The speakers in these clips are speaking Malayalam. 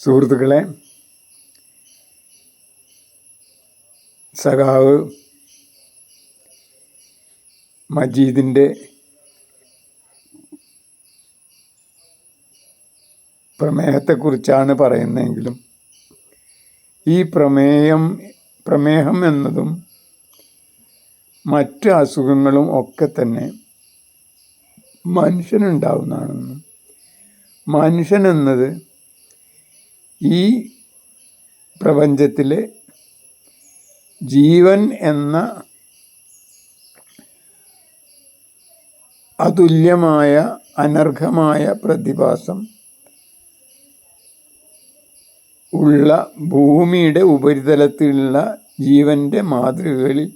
സുഹൃത്തുക്കളെ സഖാവ് മജീദിന്റെ പ്രമേഹത്തെക്കുറിച്ചാണ് പറയുന്നതെങ്കിലും ഈ പ്രമേയം പ്രമേഹം എന്നതും മറ്റ് അസുഖങ്ങളും ഒക്കെ തന്നെ മനുഷ്യനുണ്ടാവുന്നതാണെന്നും മനുഷ്യൻ എന്നത് ഈ പ്രപഞ്ചത്തിലെ ജീവൻ എന്ന അതുല്യമായ അനർഘമായ പ്രതിഭാസം ഉള്ള ഭൂമിയുടെ ഉപരിതലത്തിലുള്ള ജീവന്റെ മാതൃകകളിൽ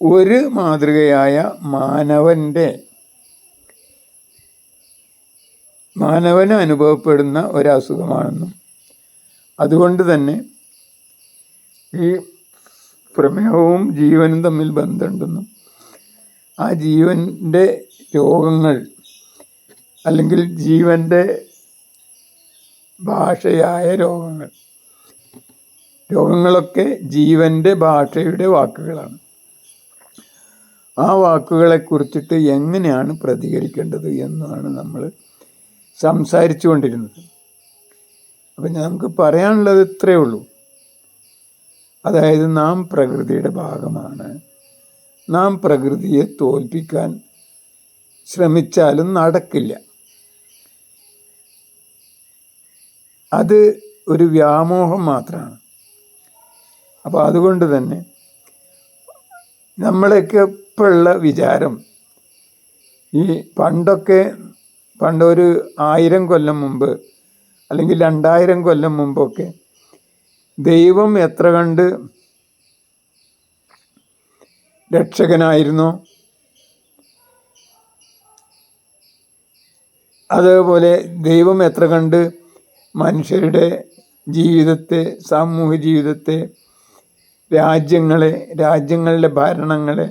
ഒരു മാതൃകയായ മാനവന്റെ മാനവന് അനുഭവപ്പെടുന്ന ഒരസുഖമാണെന്നും അതുകൊണ്ട് തന്നെ ഈ പ്രമേഹവും ജീവനും തമ്മിൽ ബന്ധമുണ്ടെന്നും ആ ജീവന്റെ രോഗങ്ങൾ അല്ലെങ്കിൽ ജീവന്റെ ഭാഷയായ രോഗങ്ങൾ രോഗങ്ങളൊക്കെ ജീവന്റെ ഭാഷയുടെ വാക്കുകളാണ്. ആ വാക്കുകളെ കുറിച്ചിട്ട് എങ്ങനെയാണ് പ്രതികരിക്കേണ്ടത് എന്നാണ് നമ്മൾ സംസാരിച്ചു കൊണ്ടിരുന്നത് അപ്പം നമുക്ക് പറയാനുള്ളത് ഇത്രയേ ഉള്ളൂ. അതായത് നാം പ്രകൃതിയുടെ ഭാഗമാണ്. നാം പ്രകൃതിയെ തോൽപ്പിക്കാൻ ശ്രമിച്ചാലും നടക്കില്ല. അത് ഒരു വ്യാമോഹം മാത്രമാണ്. അപ്പോൾ അതുകൊണ്ട് തന്നെ നമ്മളൊക്കെ ഇപ്പോഴുള്ള വിചാരം ഈ പണ്ടൊക്കെ പണ്ടൊരു ആയിരം കൊല്ലം മുമ്പ് അല്ലെങ്കിൽ രണ്ടായിരം കൊല്ലം മുമ്പൊക്കെ ദൈവം എത്ര കണ്ട് രക്ഷകനായിരുന്നു? അതേപോലെ ദൈവം എത്ര കണ്ട് മനുഷ്യരുടെ ജീവിതത്തെ സാമൂഹ്യ ജീവിതത്തെ രാജ്യങ്ങളെ രാജ്യങ്ങളുടെ ഭരണങ്ങളെ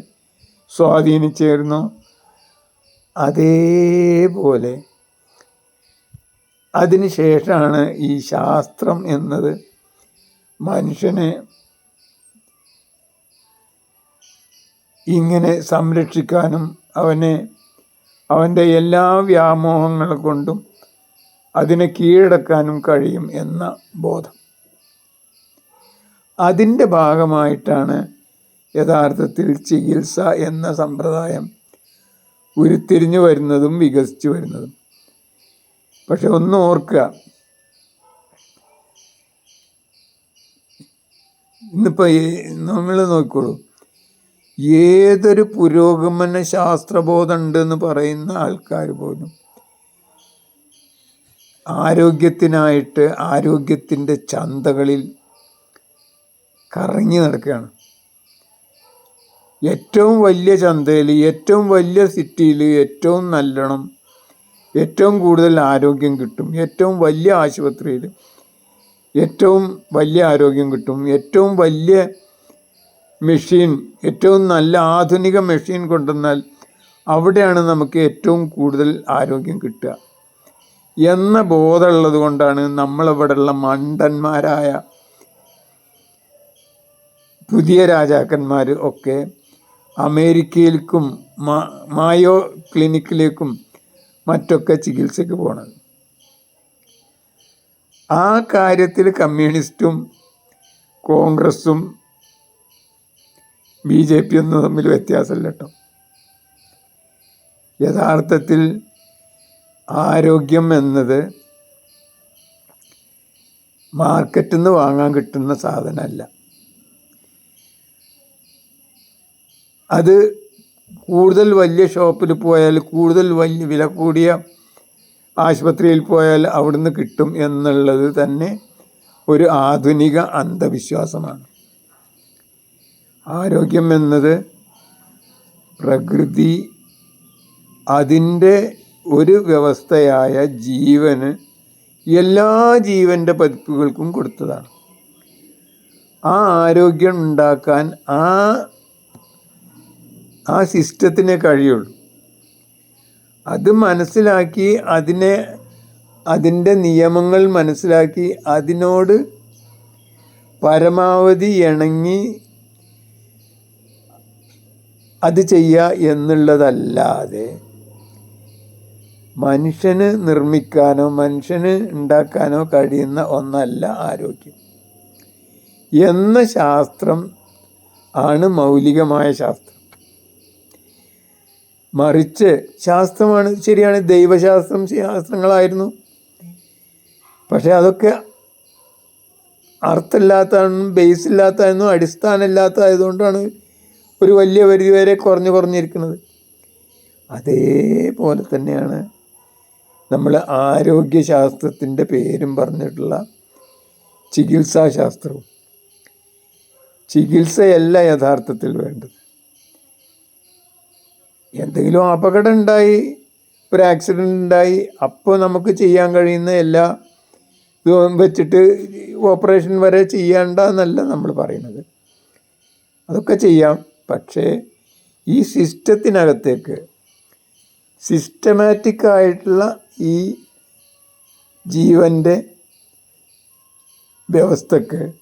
സ്വാധീനിച്ചിരുന്നു? അതേപോലെ. അതിനുശേഷമാണ് ഈ ശാസ്ത്രം എന്നത് മനുഷ്യനെ ഇങ്ങനെ സംരക്ഷിക്കാനും അവനെ അവന്റെ എല്ലാ വ്യാമോഹങ്ങൾ കൊണ്ടും അതിനെ കീഴടക്കാനും കഴിയും എന്ന ബോധം. അതിന്റെ ഭാഗമായിട്ടാണ് യഥാർത്ഥത്തിൽ ചികിത്സ എന്ന സമ്പ്രദായം ഉരുത്തിരിഞ്ഞു വരുന്നതും വികസിച്ചു വരുന്നതും. പക്ഷെ ഒന്ന് ഓർക്കുക. ഇന്നിപ്പോൾ നമ്മൾ നോക്കിക്കോളൂ ഏതൊരു പുരോഗമന ശാസ്ത്രബോധം ഉണ്ടെന്ന് പറയുന്ന ആൾക്കാർ പോലും ആരോഗ്യത്തിനായിട്ട് ആരോഗ്യത്തിന്റെ ചന്തകളിൽ കറങ്ങി നടക്കുകയാണ്. ഏറ്റവും വലിയ ചന്തയിൽ ഏറ്റവും വലിയ സിറ്റിയിൽ ഏറ്റവും നല്ലോണം ഏറ്റവും കൂടുതൽ ആരോഗ്യം കിട്ടും ഏറ്റവും വലിയ ആശുപത്രിയിൽ ഏറ്റവും വലിയ ആരോഗ്യം കിട്ടും ഏറ്റവും വലിയ മെഷീൻ ഏറ്റവും നല്ല ആധുനിക മെഷീൻ കൊണ്ടുവന്നാൽ അവിടെയാണ് നമുക്ക് ഏറ്റവും കൂടുതൽ ആരോഗ്യം കിട്ടുക. എന്ന ബോധമുള്ളത് കൊണ്ടാണ് നമ്മളിവിടെയുള്ള മണ്ടന്മാരായ പുതിയ രാജാക്കന്മാർ ഒക്കെ അമേരിക്കയിലേക്കും മായോ ക്ലിനിക്കിലേക്കും മറ്റൊക്കെ ചികിത്സയ്ക്ക് പോണത്. ആ കാര്യത്തിൽ കമ്മ്യൂണിസ്റ്റും കോൺഗ്രസും ബി ജെ പി ഒന്നും തമ്മിൽ വ്യത്യാസമില്ല കേട്ടോ. യഥാർത്ഥത്തിൽ ആരോഗ്യം എന്നത് മാർക്കറ്റിൽ നിന്ന് വാങ്ങാൻ കിട്ടുന്ന സാധനമല്ല. അത് കൂടുതൽ വലിയ ഷോപ്പിൽ പോയാൽ കൂടുതൽ വലിയ വില കൂടിയ ആശുപത്രിയിൽ പോയാൽ അവിടുന്ന് കിട്ടും എന്നുള്ളത് തന്നെ ഒരു ആധുനിക അന്ധവിശ്വാസമാണ്. ആരോഗ്യം എന്നത് പ്രകൃതി അതിന്റെ ഒരു വ്യവസ്ഥയായ ജീവന് എല്ലാ ജീവന്റെ പതിപ്പുകൾക്കും കൊടുത്തതാണ്. ആ ആരോഗ്യം ഉണ്ടാക്കാൻ ആ ആ സിസ്റ്റത്തിനെ കഴിയുള്ളൂ. അത് മനസ്സിലാക്കി അതിനെ അതിന്റെ നിയമങ്ങൾ മനസ്സിലാക്കി അതിനോട് പരമാവധി ഇണങ്ങി അത് ചെയ്യുക എന്നുള്ളതല്ലാതെ മനുഷ്യന് നിർമ്മിക്കാനോ മനുഷ്യന് ഉണ്ടാക്കാനോ കഴിയുന്ന ഒന്നല്ല ആരോഗ്യം. എന്ന ശാസ്ത്രം ആണ് മൗലികമായ ശാസ്ത്രം. മറിച്ച് ശാസ്ത്രമാണ് ശരിയാണ്. ദൈവശാസ്ത്രം ശാസ്ത്രങ്ങളായിരുന്നു. പക്ഷേ അതൊക്കെ അർത്ഥമില്ലാത്തതാണെന്നും ബേസ് ഇല്ലാത്തതാണെന്നും അടിസ്ഥാനമില്ലാത്തതായതുകൊണ്ടാണ് ഒരു വലിയ പരിധി വരെ കുറഞ്ഞു കുറഞ്ഞിരിക്കുന്നത്. അതേപോലെ തന്നെയാണ് നമ്മൾ ആരോഗ്യശാസ്ത്രത്തിന്റെ പേരും പറഞ്ഞിട്ടുള്ള ചികിത്സാശാസ്ത്രവും. ചികിത്സയല്ല യഥാർത്ഥത്തിൽ വേണ്ടത്. എന്തെങ്കിലും അപകടം ഉണ്ടായി ഒരു ആക്സിഡന്റ് ഉണ്ടായി അപ്പോൾ നമുക്ക് ചെയ്യാൻ കഴിയുന്ന എല്ലാ ഇതും വെച്ചിട്ട് ഓപ്പറേഷൻ വരെ ചെയ്യേണ്ട എന്നല്ല നമ്മൾ പറയുന്നത്. അതൊക്കെ ചെയ്യാം. പക്ഷേ ഈ സിസ്റ്റത്തിനകത്തേക്ക് സിസ്റ്റമാറ്റിക് ആയിട്ടുള്ള ഈ ജീവന്റെ വ്യവസ്ഥക്ക്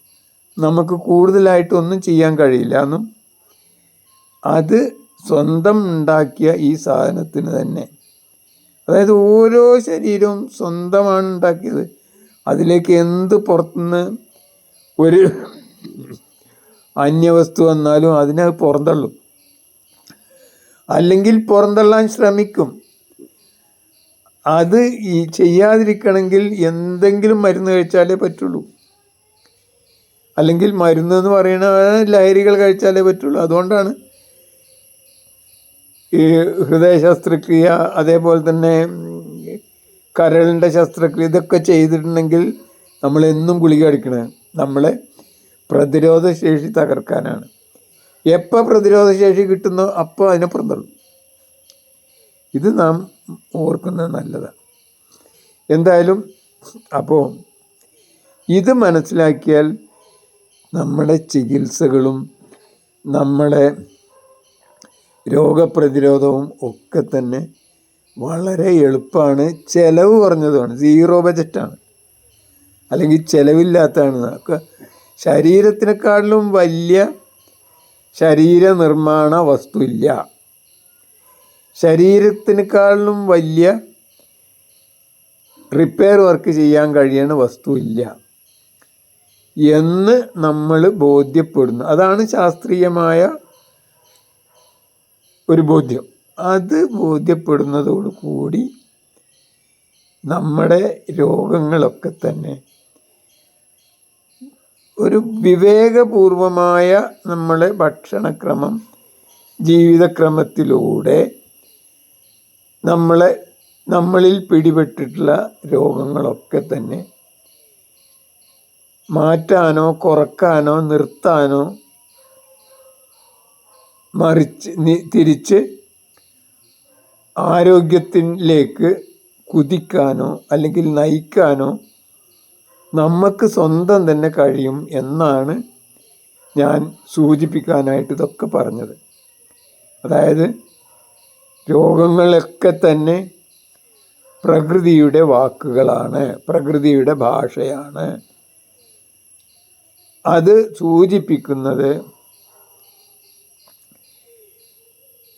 നമുക്ക് കൂടുതലായിട്ടൊന്നും ചെയ്യാൻ കഴിയില്ല എന്നും അത് സ്വന്തം ഉണ്ടാക്കിയ ഈ സാധനത്തിന് തന്നെ. അതായത് ഓരോ ശരീരവും സ്വന്തമാണ് ഉണ്ടാക്കിയത്. അതിലേക്ക് എന്ത് പുറത്തുനിന്ന് ഒരു അന്യവസ്തു വന്നാലും അതിനെ പുറന്തള്ളും. അല്ലെങ്കിൽ പുറന്തള്ളാൻ ശ്രമിക്കും. അത് ഈ ചെയ്യാതിരിക്കണമെങ്കിൽ എന്തെങ്കിലും മരുന്ന് കഴിച്ചാലേ പറ്റുള്ളൂ. അല്ലെങ്കിൽ മരുന്ന് എന്ന് പറയുന്ന ലഹരികൾ കഴിച്ചാലേ പറ്റുള്ളൂ. അതുകൊണ്ടാണ് ഈ ഹൃദയ ശസ്ത്രക്രിയ അതേപോലെ തന്നെ കരളിന്റെ ശസ്ത്രക്രിയ ഇതൊക്കെ ചെയ്തിട്ടുണ്ടെങ്കിൽ നമ്മൾ എന്നും ഗുളിക അടിക്കണത് നമ്മളെ പ്രതിരോധ ശേഷി തകർക്കാനാണ്. എപ്പോൾ പ്രതിരോധ ശേഷി കിട്ടുന്നോ അപ്പോൾ അതിനെ പുറന്തള്ളും ഇത് നാം ഓർക്കുന്നത് നല്ലതാണ്. എന്തായാലും അപ്പോൾ ഇത് മനസ്സിലാക്കിയാൽ നമ്മുടെ ചികിത്സകളും നമ്മുടെ രോഗപ്രതിരോധവും ഒക്കെ തന്നെ വളരെ എളുപ്പമാണ് ചിലവ് കുറഞ്ഞതുമാണ്. സീറോ ബജറ്റാണ്. അല്ലെങ്കിൽ ചിലവില്ലാത്തതാണ്. ഒക്കെ ശരീരത്തിനെക്കാളിലും വലിയ ശരീര നിർമ്മാണ വസ്തു ഇല്ല ശരീരത്തിനേക്കാളിലും വലിയ റിപ്പയർ വർക്ക് ചെയ്യാൻ കഴിയുന്ന വസ്തു ഇല്ല എന്ന് നമ്മൾ ബോധ്യപ്പെടുന്നു. അതാണ് ശാസ്ത്രീയമായ ഒരു ബോധ്യം. അത് ബോധ്യപ്പെടുന്നതോടുകൂടി നമ്മുടെ രോഗങ്ങളൊക്കെ തന്നെ ഒരു വിവേകപൂർവമായ നമ്മളെ ഭക്ഷണക്രമം ജീവിതക്രമത്തിലൂടെ നമ്മളെ നമ്മളിൽ പിടിപെട്ടിട്ടുള്ള രോഗങ്ങളൊക്കെ തന്നെ മാറ്റാനോ കുറക്കാനോ നിർത്താനോ മറിച്ച് തിരിച്ച് ആരോഗ്യത്തിലേക്ക് കുതിക്കാനോ അല്ലെങ്കിൽ നയിക്കാനോ നമുക്ക് സ്വന്തം തന്നെ കഴിയും എന്നാണ് ഞാൻ സൂചിപ്പിക്കാനായിട്ട് ഇതൊക്കെ പറഞ്ഞത്. അതായത് രോഗങ്ങളൊക്കെ തന്നെ പ്രകൃതിയുടെ വാക്കുകളാണ് പ്രകൃതിയുടെ ഭാഷയാണ്. അത് സൂചിപ്പിക്കുന്നത്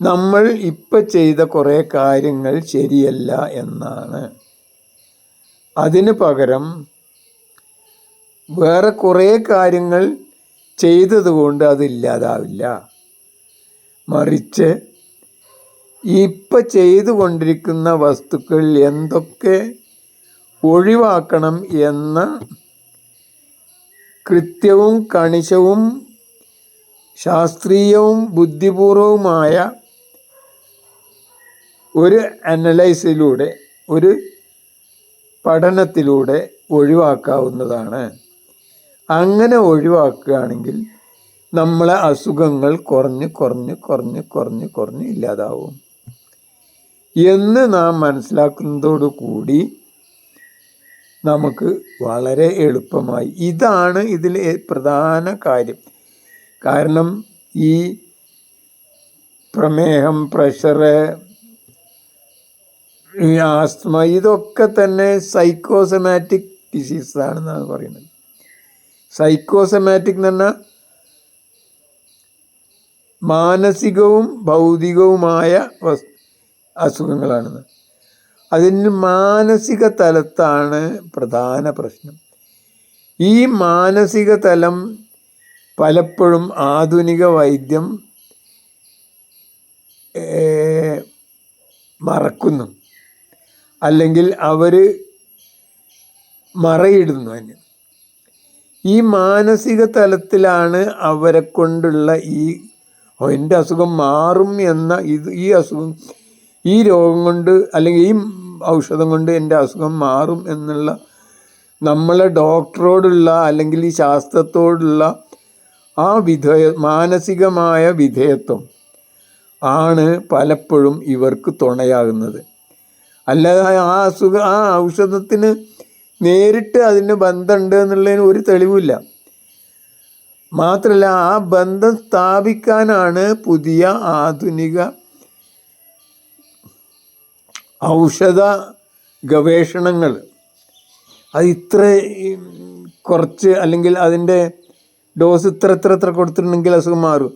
നമ്മൾ ഇപ്പം ചെയ്ത കുറേ കാര്യങ്ങൾ ശരിയല്ല എന്നാണ്. അതിന് പകരം വേറെ കുറേ കാര്യങ്ങൾ ചെയ്തതുകൊണ്ട് അതില്ലാതാവില്ല മറിച്ച് ഇപ്പം ചെയ്തുകൊണ്ടിരിക്കുന്ന വസ്തുക്കൾ എന്തൊക്കെ ഒഴിവാക്കണം എന്ന കൃത്യവും കണിശവും ശാസ്ത്രീയവും ബുദ്ധിപൂർവവുമായ ഒരു അനലൈസിലൂടെ ഒരു പഠനത്തിലൂടെ ഒഴിവാക്കാവുന്നതാണ്. അങ്ങനെ ഒഴിവാക്കുകയാണെങ്കിൽ നമ്മളെ അസുഖങ്ങൾ കുറഞ്ഞ് കുറഞ്ഞ് കുറഞ്ഞ് കുറഞ്ഞ് കുറഞ്ഞ് ഇല്ലാതാവും. എന്ന് നാം മനസ്സിലാക്കുന്നതോടു കൂടി നമുക്ക് വളരെ എളുപ്പമായി. ഇതാണ് ഇതിൽ പ്രധാന കാര്യം. കാരണം ഈ പ്രമേഹം പ്രഷറ് ആസ്മ ഇതൊക്കെ തന്നെ സൈക്കോസമാറ്റിക് ഡിസീസാണെന്നാണ് പറയുന്നത്. സൈക്കോസമാറ്റിക് എന്ന് പറഞ്ഞാൽ മാനസികവും ഭൗതികവുമായ അസുഖങ്ങളാണെന്ന്. അതിന് മാനസിക തലത്താണ് പ്രധാന പ്രശ്നം. ഈ മാനസിക തലം പലപ്പോഴും ആധുനിക വൈദ്യം മറക്കുന്നു. അല്ലെങ്കിൽ അവർ മറയിടുന്നു അതിന് ഈ മാനസിക തലത്തിലാണ് അവരെ കൊണ്ടുള്ള ഈ എന്റെ അസുഖം മാറും എന്ന ഇത് ഈ അസുഖം ഈ രോഗം കൊണ്ട് അല്ലെങ്കിൽ ഈ ഔഷധം കൊണ്ട് എന്റെ അസുഖം മാറും എന്നുള്ള നമ്മളെ ഡോക്ടറോടുള്ള അല്ലെങ്കിൽ ഈ ശാസ്ത്രത്തോടുള്ള ആ വിധേയ മാനസികമായ വിധേയത്വം ആണ് പലപ്പോഴും ഇവർക്ക് തുണയാകുന്നത്. അല്ലാതെ ആ അസുഖ ആ ഔഷധത്തിന് നേരിട്ട് അതിന് ബന്ധമുണ്ട് എന്നുള്ളതിന് ഒരു തെളിവില്ല മാത്രമല്ല ആ ബന്ധം സ്ഥാപിക്കാനാണ് പുതിയ ആധുനിക ഔഷധ ഗവേഷണങ്ങൾ. അത് ഇത്ര കുറച്ച് അല്ലെങ്കിൽ അതിന്റെ ഡോസ് ഇത്ര ഇത്ര ഇത്ര കൊടുത്തിട്ടുണ്ടെങ്കിൽ അസുഖം മാറും.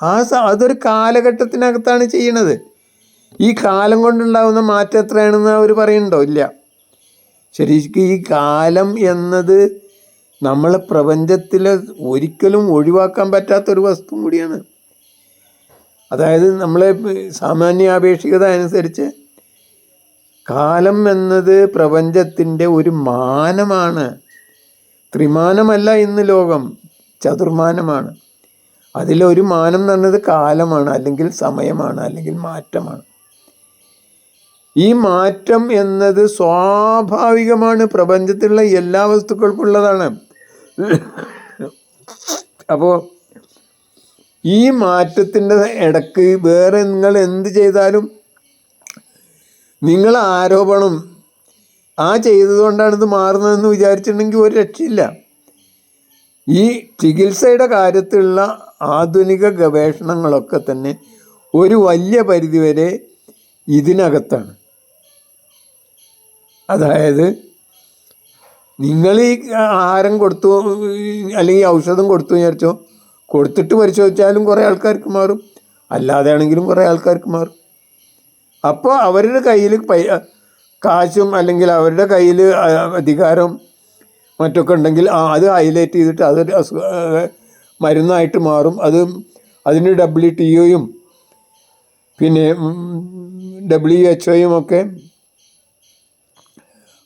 ആ അതൊരു കാലഘട്ടത്തിനകത്താണ് ചെയ്യണത്. ഈ കാലം കൊണ്ടുണ്ടാകുന്ന മാറ്റം എത്രയാണെന്ന് അവർ പറയുന്നുണ്ടോ? ഇല്ല. ശരിക്കും ഈ കാലം എന്നത് നമ്മളെ പ്രപഞ്ചത്തിൽ ഒരിക്കലും ഒഴിവാക്കാൻ പറ്റാത്തൊരു വസ്തു കൂടിയാണ്. അതായത് നമ്മളെ സാമാന്യാപേക്ഷികത അനുസരിച്ച് കാലം എന്നത് പ്രപഞ്ചത്തിന്റെ ഒരു മാനമാണ്. ത്രിമാനമല്ല ഇന്ന് ലോകം ചതുർമാനമാണ്. അതിലൊരു മാനം എന്ന് കാലമാണ് അല്ലെങ്കിൽ സമയമാണ് അല്ലെങ്കിൽ മാറ്റമാണ്. ഈ മാറ്റം എന്നത് സ്വാഭാവികമാണ്. പ്രപഞ്ചത്തിലുള്ള എല്ലാ വസ്തുക്കൾക്കുള്ളതാണ്. അപ്പോൾ ഈ മാറ്റത്തിന്റെ ഇടയ്ക്ക് വേറെ നിങ്ങൾ എന്ത് ചെയ്താലും നിങ്ങൾ ആരോപണം ആ ചെയ്തതുകൊണ്ടാണ് ഇത് മാറുന്നതെന്ന് വിചാരിച്ചിട്ടുണ്ടെങ്കിൽ ഒരു രക്ഷയില്ല. ഈ ചികിത്സയുടെ കാര്യത്തിലുള്ള ആധുനിക ഗവേഷണങ്ങളൊക്കെ തന്നെ ഒരു വലിയ പരിധിവരെ ഇതിനകത്താണ്. അതായത് നിങ്ങൾ ഈ ആഹാരം കൊടുത്തു അല്ലെങ്കിൽ ഔഷധം കൊടുത്തു വിചാരിച്ചോ കൊടുത്തിട്ട് പരിശോധിച്ചാലും കുറേ ആൾക്കാർക്ക് മാറും. അല്ലാതെ ആണെങ്കിലും കുറേ ആൾക്കാർക്ക് മാറും. അപ്പോൾ അവരുടെ കയ്യിൽ പൈ കാശും അല്ലെങ്കിൽ അവരുടെ കയ്യിൽ അധികാരം മറ്റൊക്കെ ഉണ്ടെങ്കിൽ അത് ഹൈലൈറ്റ് ചെയ്തിട്ട് അത് അസുഖ മരുന്നായിട്ട് മാറും. അത് അതിന് ഡബ്ല്യു ടി ഒയും പിന്നെ ഡബ്ല്യു എച്ച് ഒയും ഒക്കെ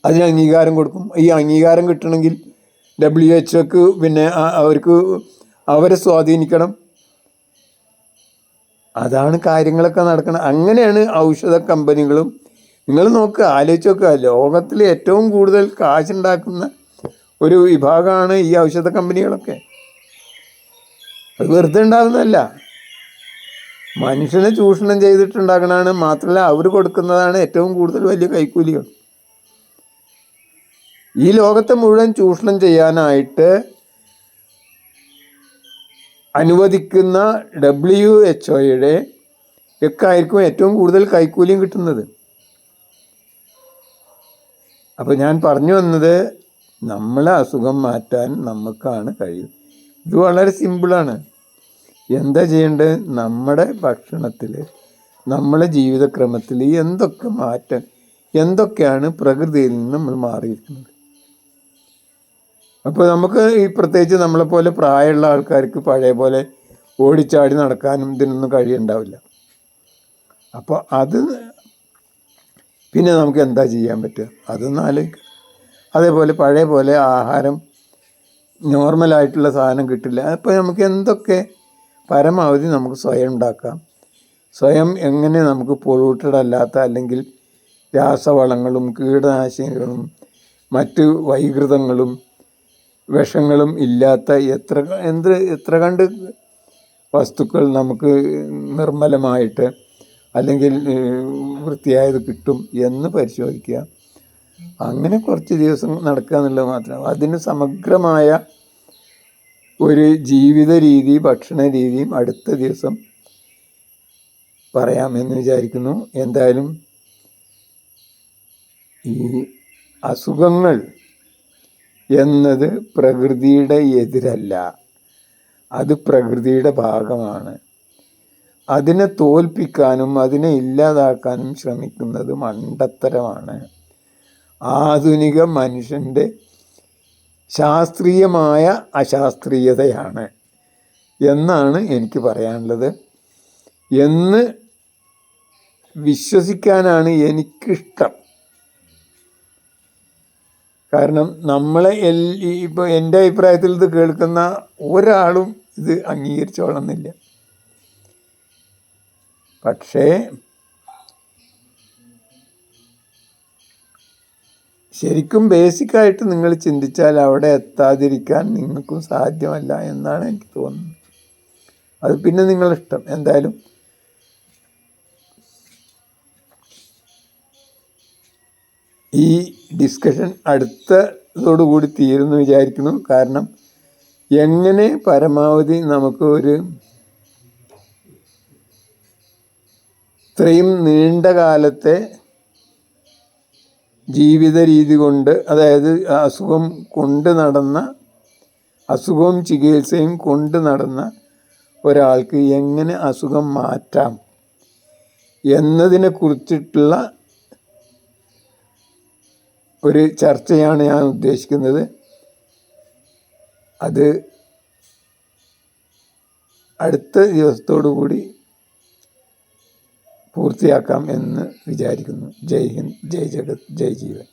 അതിന് അംഗീകാരം കൊടുക്കും. ഈ അംഗീകാരം കിട്ടണമെങ്കിൽ ഡബ്ല്യു എച്ച് ഒക്ക് പിന്നെ അവർക്ക് അവരെ സ്വാധീനിക്കണം. അതാണ് കാര്യങ്ങളൊക്കെ നടക്കുന്നത് അങ്ങനെയാണ് ഔഷധ കമ്പനികളും. നിങ്ങൾ നോക്കുക ആലോചിച്ച് നോക്കുക ലോകത്തിൽ ഏറ്റവും കൂടുതൽ കാശുണ്ടാക്കുന്ന ഒരു വിഭാഗമാണ് ഈ ഔഷധ കമ്പനികളൊക്കെ. അത് വെറുതെ ഉണ്ടാകുന്നതല്ല മനുഷ്യനെ ചൂഷണം ചെയ്തിട്ടുണ്ടാക്കണതാണ് മാത്രമല്ല അവർ കൊടുക്കുന്നതാണ് ഏറ്റവും കൂടുതൽ വലിയ കൈക്കൂലികൾ. ഈ ലോകത്തെ മുഴുവൻ ചൂഷണം ചെയ്യാനായിട്ട് അനുവദിക്കുന്ന ഡബ്ല്യു എച്ച് ഒയുടെ ഒക്കെ ആയിരിക്കും ഏറ്റവും കൂടുതൽ കൈക്കൂലിയും കിട്ടുന്നത്. അപ്പോൾ ഞാൻ പറഞ്ഞു വന്നത് നമ്മളെ അസുഖം മാറ്റാൻ നമുക്കാണ് കഴിയും. ഇത് വളരെ സിമ്പിളാണ്. എന്താ ചെയ്യേണ്ടത്? നമ്മുടെ ഭക്ഷണത്തിൽ നമ്മുടെ ജീവിതക്രമത്തിൽ എന്തൊക്കെ മാറ്റം എന്തൊക്കെയാണ് പ്രകൃതിയിൽ നിന്ന് നമ്മൾ മാറിയിരിക്കുന്നത്? അപ്പോൾ നമുക്ക് ഈ പ്രത്യേകിച്ച് നമ്മളെപ്പോലെ പ്രായമുള്ള ആൾക്കാർക്ക് പഴയ പോലെ ഓടിച്ചാടി നടക്കാനും ഇതിനൊന്നും കഴിയുണ്ടാവില്ല. അപ്പോൾ അത് പിന്നെ നമുക്ക് എന്താ ചെയ്യാൻ പറ്റുക? അതൊന്നും ആലോചിക്കുക അതേപോലെ പഴയ പോലെ ആഹാരം നോർമലായിട്ടുള്ള സാധനം കിട്ടില്ല. അപ്പോൾ നമുക്ക് എന്തൊക്കെ പരമാവധി നമുക്ക് സ്വയം ഉണ്ടാക്കാം. സ്വയം എങ്ങനെ നമുക്ക് പൊളൂട്ടഡ് അല്ലാത്ത അല്ലെങ്കിൽ രാസവളങ്ങളും കീടനാശിനികളും മറ്റ് വൈകൃതങ്ങളും വിഷങ്ങളും ഇല്ലാത്ത എത്ര എന്ത് എത്ര കണ്ട് വസ്തുക്കൾ നമുക്ക് നിർമ്മലമായിട്ട് അല്ലെങ്കിൽ വൃത്തിയായത് കിട്ടും എന്ന് പരിശോധിക്കുക. അങ്ങനെ കുറച്ച് ദിവസം നടക്കുക എന്നുള്ളത് മാത്രം. അതിന് സമഗ്രമായ ഒരു ജീവിത രീതി ഭക്ഷണ രീതിയും അടുത്ത ദിവസം പറയാമെന്ന് വിചാരിക്കുന്നു. എന്തായാലും ഈ അസുഖങ്ങൾ എന്നത് പ്രകൃതിയുടെ എതിരല്ല. അത് പ്രകൃതിയുടെ ഭാഗമാണ്. അതിനെ തോൽപ്പിക്കാനും അതിനെ ഇല്ലാതാക്കാനും ശ്രമിക്കുന്നത് മണ്ടത്തരമാണ്. ആധുനിക മനുഷ്യന്റെ ശാസ്ത്രീയമായ അശാസ്ത്രീയതയാണ് എന്നാണ് എനിക്ക് പറയാനുള്ളത്. എന്ന് വിശ്വസിക്കാനാണ് എനിക്കിഷ്ടം. കാരണം നമ്മളെ എൽ ഇപ്പോൾ എന്റെ അഭിപ്രായത്തിൽ ഇത് കേൾക്കുന്ന ഒരാളും ഇത് അംഗീകരിച്ചോളന്നില്ല. പക്ഷേ ശരിക്കും ബേസിക്കായിട്ട് നിങ്ങൾ ചിന്തിച്ചാൽ അവിടെ എത്താതിരിക്കാൻ നിങ്ങൾക്കും സാധ്യമല്ല എന്നാണ് എനിക്ക് തോന്നുന്നത്. അത് പിന്നെ നിങ്ങളിഷ്ടം എന്തായാലും ഈ ഡിസ്കഷൻ അടുത്തതോടുകൂടി തീരുമെന്ന് വിചാരിക്കുന്നു. കാരണം എങ്ങനെ പരമാവധി നമുക്ക് ഒരു ഇത്രയും നീണ്ട കാലത്തെ ജീവിത രീതി കൊണ്ട് അതായത് അസുഖം കൊണ്ട് നടന്ന അസുഖവും ചികിത്സയും കൊണ്ട് നടന്ന ഒരാൾക്ക് എങ്ങനെ അസുഖം മാറ്റാം എന്നതിനെ കുറിച്ചിട്ടുള്ള ഒരു ചർച്ചയാണ് ഞാൻ ഉദ്ദേശിക്കുന്നത്. അത് അടുത്ത ദിവസത്തോടു കൂടി പൂർത്തിയാക്കാം എന്ന് വിചാരിക്കുന്നു. ജയ് ഹിന്ദ് ജയ് ജഗത് ജയ് ജീവൻ.